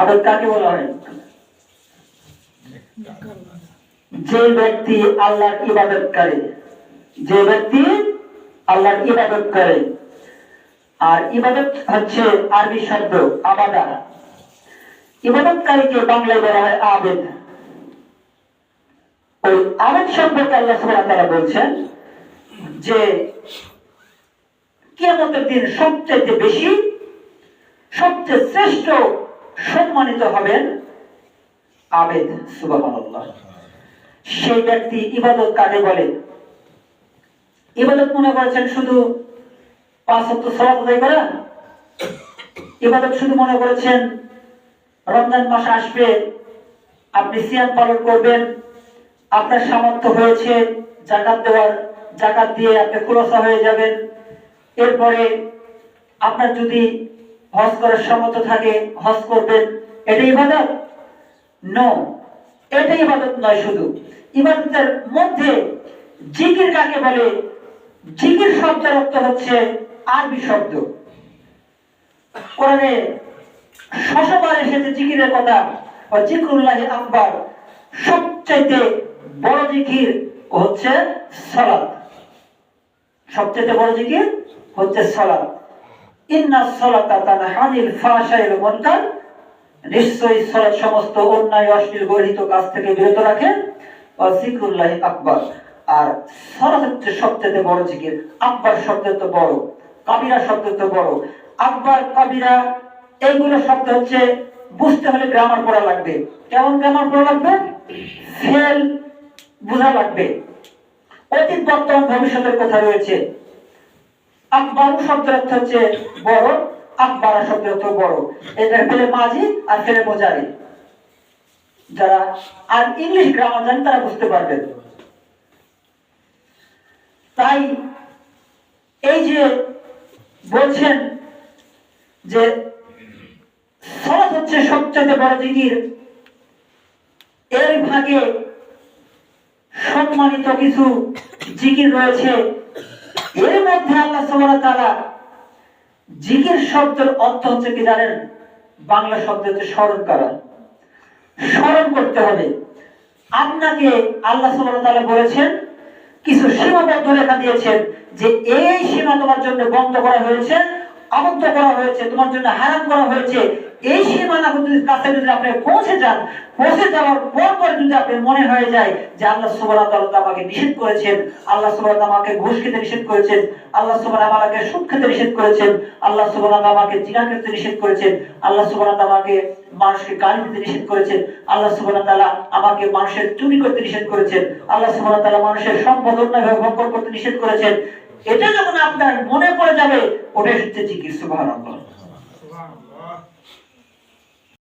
আবার কাকে বলা হয়? যে ব্যক্তি আল্লাহর ইবাদত করে, যে ব্যক্তি আল্লাহর ইবাদত করে। আর ইবাদত হচ্ছে আরবি শব্দ আবাদা। ইবাদতকারীকে বাংলায় বলা হয় আবেদ। ওই আবেদ সম্পর্কে আল্লাহ তাআলা বলছেন যে কিয়ামতের দিন সবচেয়ে বেশি, সবচেয়ে শ্রেষ্ঠ সম্মানিত হবেন আবেদ সুবহানাল্লাহ। সেই ব্যক্তি ইবাদত কাকে বলে? ইবাদত মনে করেছেন শুধু পাঁচ আদায় করা? ইবাদত শুধু মনে করেছেন রমজান মাস আসবে, আপনি সিয়াম পালন করবেন, আপনার সামর্থ্য হয়েছে, জাকাত দেওয়ার, জাকাত দিয়ে আপনি খোলসা হয়ে যাবেন। এরপরে আপনার যদি হজ করার সামর্থ্য থাকে, হজ করবেন। এটা ইবাদত? নো এটা ইবাদত নয় শুধু। ইবাদতের মধ্যে জিকির কাকে বলে? জিকির শব্দের অর্থ হচ্ছে আরবি শব্দ। কোরআনে শশবার এসেছে জিকিরের কথা জিকরুল্লাহ আকবার। সবচাইতে বড় জিকির হচ্ছে সালাত। সবচেয়ে বড় জিকির হচ্ছে সালাত। নিশ্চয়ই সমস্ত অন্যায় অশ্লীল গর্হিত কাজ থেকে বিরত জিকরুল্লাহ আর সবচেয়ে বড় জিকির। আকবার তো বড়, কাবিরা শব্দ তো বড়। আকবার, কাবিরা, এইগুলো শব্দ হচ্ছে বুঝতে হলে গ্রামার পড়া লাগবে। কেমন গ্রামার পড়া লাগবে? ফেল বোঝা লাগবে। অতীত, বর্তমান, ভবিষ্যতের কথা রয়েছে। আকবর শব্দের অর্থ হচ্ছে বড়, আকবরা শব্দের অর্থ বড়। এটা ফেলে মাঝি আর ফেলে বোঝারি যারা আর ইংলিশ গ্রামার জানেন তারা বুঝতে পারবেন তাই এই যে বলছেন যে সলাৎ হচ্ছে সবচেয়ে বড় জিকির এর ভাগে সম্মানিত কিছু জিকির রয়েছে। এর মধ্যে আল্লাহ তাআলা, জিকির শব্দের অর্থ হচ্ছে কি জানেন? বাংলা শব্দ হচ্ছে স্মরণ করা। স্মরণ করতে হবে। আপনাকে আল্লাহ তাআলা বলেছেন, কিছু সীমাবদ্ধ রেখা দিয়েছেন যে এই সীমা তোমার জন্য বন্ধ করা হয়েছে আবদ্ধ করা হয়েছে, তোমার জন্য হারাম করা হয়েছে। এই সীমানা যদি কাছে যদি আপনি পৌঁছে যান, পৌঁছে যাওয়ার পর পরে যদি আপনি মনে হয়ে যায় যে আল্লাহ সুবহানাহু ওয়া আমাকে নিষেধ করেছেন, আল্লাহ ওয়া আমাকে ঘুষ খেতে নিষেধ করেছেন, আল্লাহ তাআলা আমাকে সুদ খেতে নিষেধ করেছেন, আল্লাহ তাআলা আমাকে জিনা করতে নিষেধ করেছেন, আল্লাহ তাআলা আমাকে মানুষকে গালি দিতে নিষেধ করেছেন, আল্লাহ সুবহানাহু ওয়া তাআলা আমাকে মানুষের চুরি করতে নিষেধ করেছেন, আল্লাহ সুবহানাহু তালা মানুষের সম্পদ অন্যায়ভাবে ভক্ষণ করতে নিষেধ করেছেন। এটা যখন আপনার মনে পড়ে যাবে, ওটাই হচ্ছে জিকির সুবহানাল্লাহ।